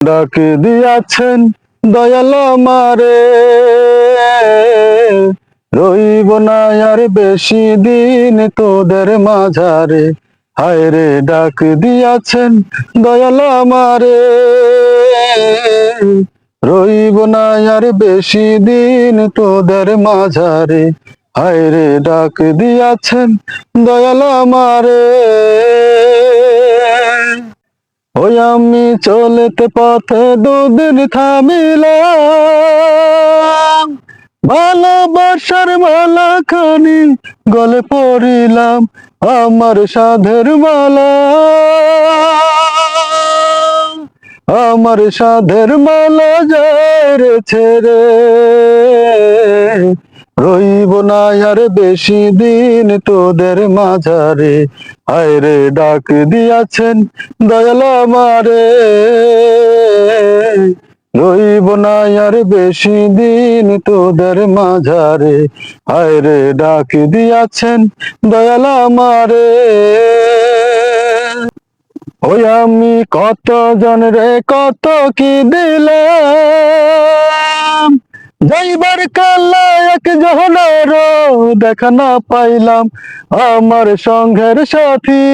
ডাক দিয়াছেন দয়াল মারে রইব না আর বেশি দিন তোদের মাঝারে। হায় রে, ডাক দিয়াছেন দয়াল মারে রইব না আর বেশি দিন তোদের মাঝারে। হায় রে, ডাক দিয়াছেন দয়াল মারে আমি চলতে পথে দুদিন থামিলাম। ভালোবাসার মালা খানি গলে পড়িলাম আমার সাধের মালা। আমার সাধের মালা যায় ছেড়ে রইব না আর বেশি দিন তোদের মাঝারে। হায় রে, ডাক দিয়াছেন দয়াল মারে রইব না আর বেশি দিন তোদের মাঝারে। হায় রে, ডাক দিয়াছেন দয়াল মারে ওই আমি কত জন রে, কত কি দিলাম যাইবার কালা এক জহনের দেখা না পাইলাম আমার সঙ্গের সাথী।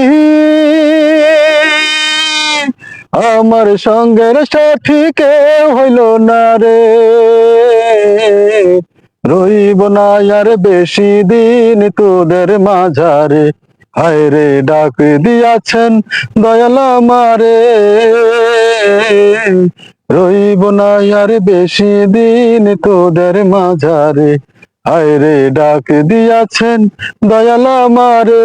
আমার সঙ্গের সাথী হইল না রে। রইব না আর বেশি দিন তোদের মাঝারে। হায় রে, ডাক দিয়াছেন দয়াল মারে রইব না আর বেশি দিন তোদের মাঝারে। আয়রে ডাক দিয়াছেন দয়াল মারে